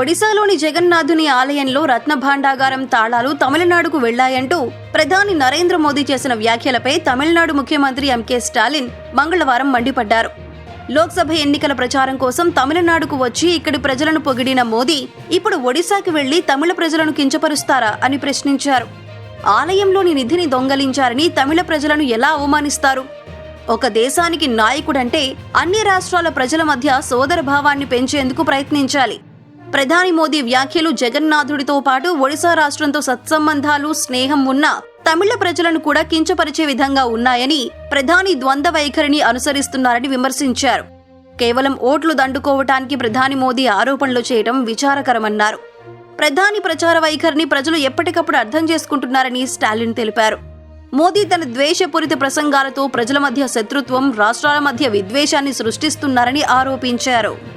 ఒడిశాలోని జగన్నాథుని ఆలయంలో రత్న భాండాగారం తాళాలు తమిళనాడుకు వెళ్ళాయంటూ ప్రధాని నరేంద్ర మోదీ చేసిన వ్యాఖ్యలపై తమిళనాడు ముఖ్యమంత్రి ఎంకే స్టాలిన్ మంగళవారం మండిపడ్డారు. లోక్సభ ఎన్నికల ప్రచారం కోసం తమిళనాడుకు వచ్చి ఇక్కడి ప్రజలను పొగిడిన మోదీ ఇప్పుడు ఒడిశాకి వెళ్ళి తమిళ ప్రజలను కించపరుస్తారా అని ప్రశ్నించారు. ఆలయంలోని నిధిని దొంగలించారని తమిళ ప్రజలను ఎలా అవమానిస్తారు? ఒక దేశానికి నాయకుడంటే అన్ని రాష్ట్రాల ప్రజల మధ్య సోదర భావాన్ని పెంచేందుకు ప్రయత్నించాలి. ప్రధాని మోదీ వ్యాఖ్యలు జగన్నాథుడితో పాటు ఒడిశా రాష్ట్రంతో సత్సంబంధాలు స్నేహం ఉన్న తమిళ ప్రజలను కూడా కించపరిచే విధంగా ఉన్నాయని ప్రధాని ద్వంద్వ వైఖరిని అనుసరిస్తున్నారని విమర్శించారు. కేవలం ఓట్లు దండుకోవటానికి ప్రధాని మోదీ ఆరోపణలు చేయడం విచారకరమన్నారు. ప్రధాని ప్రచార వైఖరిని ప్రజలు ఎప్పటికప్పుడు అర్థం చేసుకుంటున్నారని స్టాలిన్ తెలిపారు. మోదీ తన ద్వేషపూరిత ప్రసంగాలతో ప్రజల మధ్య శత్రుత్వం రాష్ట్రాల మధ్య విద్వేషాన్ని సృష్టిస్తున్నారని ఆరోపించారు.